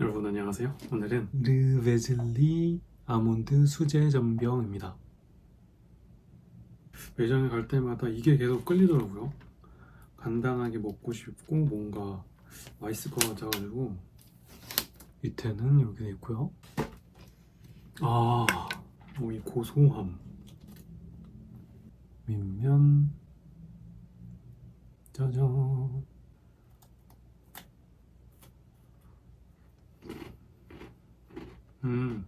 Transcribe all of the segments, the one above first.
여러분 안녕하세요. 오늘은 르베즐리 아몬드 수제 전병입니다. 매장에 갈 때마다 이게 계속 끌리더라고요. 간단하게 먹고 싶고 뭔가 맛있을 것 같아가지고 밑에는 이렇게 돼 있고요. 아, 어, 이 고소함. 밑면 짜잔. 음,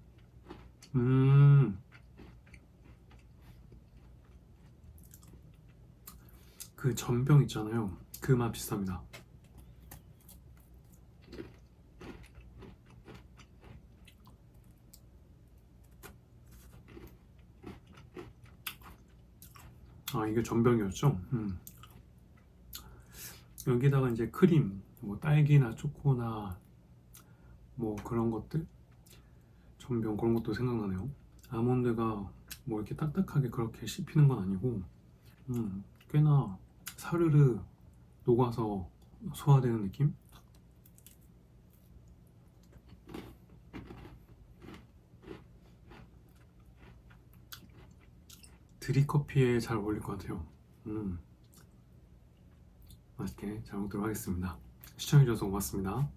음. 그 전병 있잖아요. 그 맛 비슷합니다. 아, 이게 전병이었죠? 음. 여기다가 이제 크림, 뭐 딸기나 초코나 뭐 그런 것들 전병 그런 것도 생각나네요. 아몬드가 뭐 이렇게 딱딱하게 그렇게 씹히는 건 아니고, 음, 꽤나 사르르 녹아서 소화되는 느낌? 드립커피에 잘 어울릴 것 같아요. 음, 맛있게 잘 먹도록 하겠습니다. 시청해주셔서 고맙습니다.